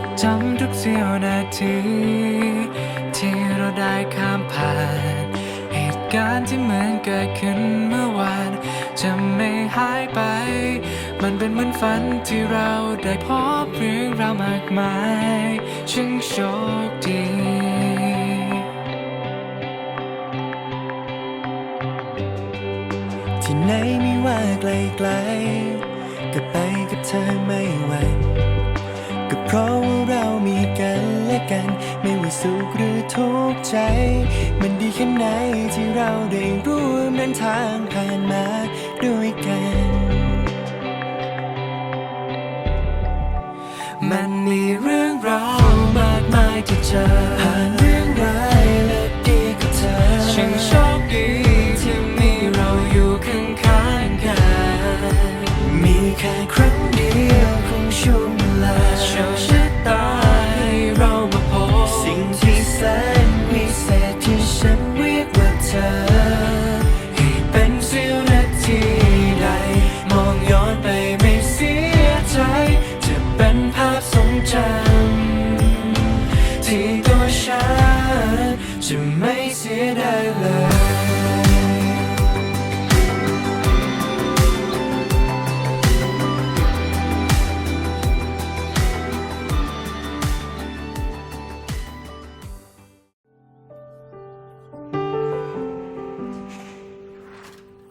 ดจำทุกเสี้ยวนาที ที่เราได้ข้ามผ่าน เหตุการณ์ที่เหมือนเกิดขึ้นเมื่อวาน จะไม่หายไป มันเป็นเหมือนฝันที่เราได้พบเรื่องราวมากมายช่างโชคดีที่ไหนไม่ว่าไกลๆก็ไปกับเธอไม่หวั่น เพราะว่าเรามีกันและกัน ไม่ว่าสุขหรือทุกข์ใจ มันดีแค่ไหนที่เราได้ร่วมเดินทางผ่านมาด้วยกัน มันมีเรื่องราวมากมายที่เจอผ่านเรื่องร้ายและดีกับเธอช่างโชคดีที่มีเราอยู่ข้างๆกัน มีแค่ครั้งเดียว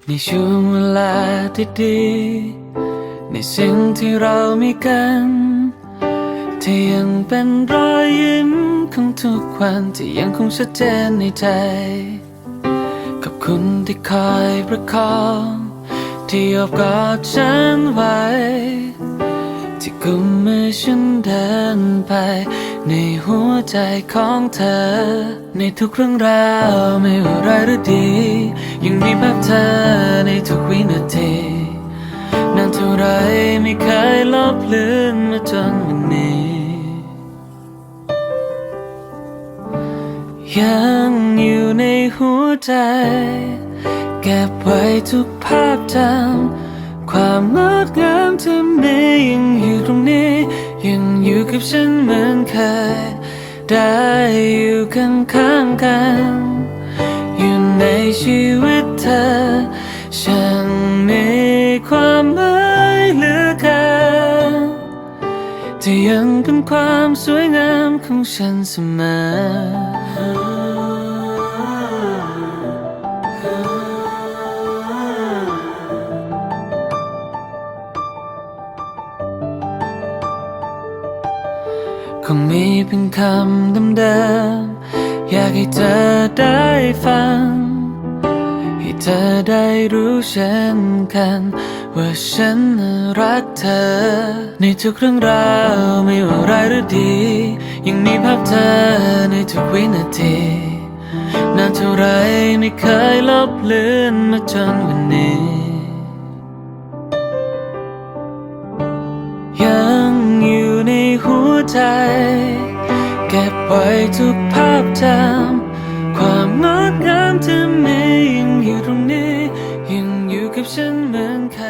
ในช่วงเวลาที่ดี ในสิ่งที่เรามีกันที่ยังเป็นรอยยิ้มของทุกวันที่ยังคงชัดเจนในใจ ขอบคุณที่คอยประคองที่อบกอดฉันไว้ ที่กุมมือฉันเดินไป ในหัวใจของเธอ ในทุกเรื่องราวไม่ว่าร้ายหรือดี ยังมีภาพเธอในทุกวินาทีนานเท่าไรไม่เคยลบเลือนมาจนวันนี้ ยังอยู่ในหัวใจ เก็บไว้ทุกภาพจำความงดงามที่มียังอยู่ตรงนี้ ยังอยู่กับฉันเหมือนเคย ได้อยู่ข้างๆกัน ที่ยังเป็นความสวยงามของฉันเสมอคงมีเพียงคำเดิมๆอยากให้เธอได้ฟัง ให้เธอได้รู้เช่นกัน ว่าฉันรักเธอ ในทุกเรื่องราวไม่ว่าร้ายหรือดี ยังมีภาพเธอในทุกวินาทีนานเท่าไรไม่เคยลบเลือนมาจนวันนี้ ยังอยู่ในหัวใจ เก็บไว้ทุกภาพจำความงดงามที่มียังอยู่ตรงนี้ ยังอยู่กับฉันเหมือนเคย